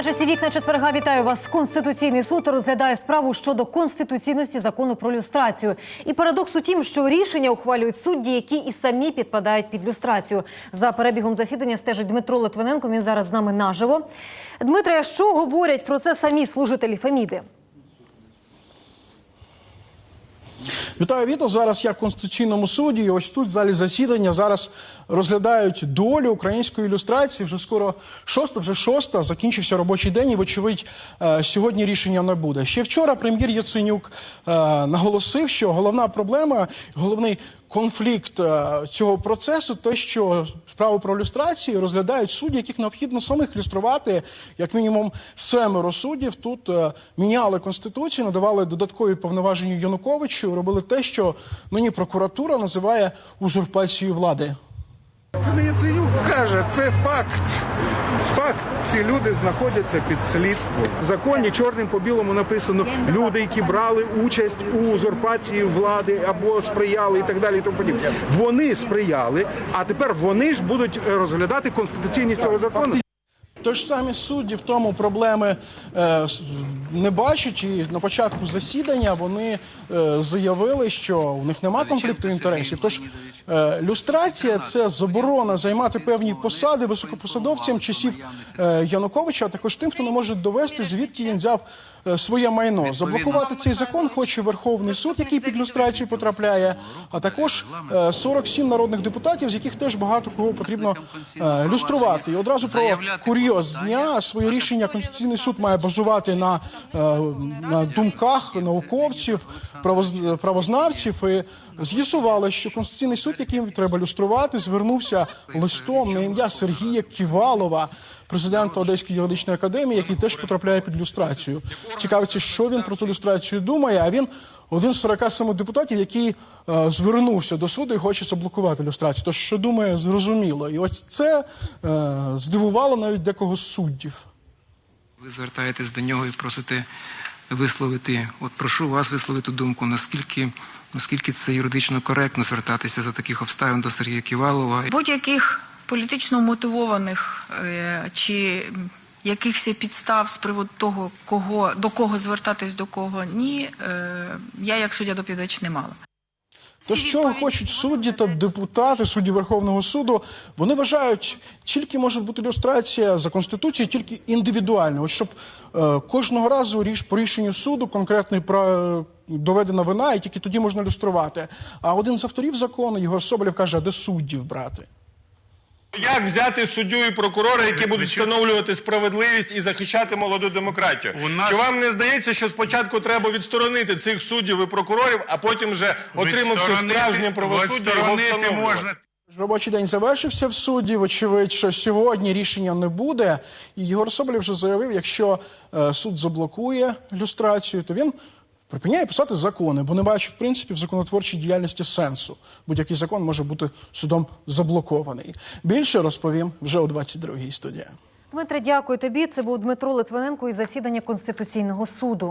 На часі вікна четверга вітаю вас. Конституційний суд розглядає справу щодо конституційності закону про люстрацію. І парадокс у тім, що рішення ухвалюють судді, які і самі підпадають під люстрацію. За перебігом засідання стежить Дмитро Литвиненко. Він зараз з нами наживо. Дмитре, що говорять про це самі служителі Феміди? Вітаю Віто. Зараз я в Конституційному суді. І ось тут в залі засідання зараз розглядають долю української ілюстрації. Вже скоро шоста, вже шоста. Закінчився робочий день. І вочевидь, е, сьогодні рішення не буде. Ще вчора прем'єр Яценюк е, наголосив, що головна проблема, головний конфлікт е, цього процесу, те, що справу про люстрацію розглядають судді, яких необхідно самих люструвати, як мінімум семеро суддів. Тут е, міняли конституцію, надавали додаткові повноваження Януковичу, робили те, що нині прокуратура називає узурпацією влади. Це не Яценюк каже, це факт. Факт. Ці люди знаходяться під слідством. В законі чорним по білому написано люди, які брали участь у узурпації влади або сприяли і так далі. І тому подібне. Вони сприяли, а тепер вони ж будуть розглядати конституційність цього закону. Тож самі судді в тому проблеми е, не бачать. І на початку засідання вони е, заявили, що у них немає конфлікту інтересів. Тож люстрація це заборона займати певні посади високопосадовцям часів е, Януковича, а також тим, хто не може довести, звідки він взяв е, своє майно. Заблокувати цей закон хоче Верховний суд, який під люстрацію потрапляє, а також е, 47 народних депутатів, з яких теж багато кого потрібно е, люструвати. І одразу про кур'йоз дня своє рішення Конституційний суд має базувати на, е, на думках науковців, правоз- правознавців. І з'ясували, що Конституційний суд, яким треба люструвати, звернувся листом на ім'я Сергія Ківалова. Президента Одеської юридичної академії, який теж потрапляє під люстрацію, цікавиться, що він про ту люстрацію думає. А він один з 47 депутатів, який е, звернувся до суду і хоче заблокувати люстрацію. Тож що думає, зрозуміло. І ось це е, здивувало навіть декого з суддів. Ви звертаєтесь до нього і просите висловити. От прошу вас висловити думку, наскільки, наскільки це юридично коректно звертатися за таких обставин до Сергія Ківалова. будь-яких політично мотивованих е, чи якихось підстав з приводу того, кого до кого звертатись, до кого ні, е, я як суддя доповідач не мала. Тож чого хочуть судді та депутати, судді Верховного суду, вони вважають, тільки може бути люстрація за конституцією, тільки індивідуально. Ось щоб е, кожного разу ріш по рішенню суду конкретний про доведена вина, і тільки тоді можна люструвати. А один з авторів закону, Єгор Соболєв, каже, а де суддів брати? Як взяти суддю і прокурора, які будуть встановлювати справедливість і захищати молоду демократію? У нас- Чи вам не здається, що спочатку треба відсторонити цих суддів і прокурорів, а потім вже отримавши Відсторонити- справжнє правосуддя, його відсторонити встановлювати? можна Робочий день завершився в суді. Вочевидь, що сьогодні рішення не буде. І Єгор Соболєв вже заявив, якщо е, суд заблокує люстрацію, то він припиняє писати закони, бо не бачить в принципі в законотворчій діяльності сенсу. Будь-який закон може бути судом заблокований. Більше розповім вже у 22-й студії. Дмитре, дякую тобі. Це був Дмитро Литвиненко із засідання Конституційного суду.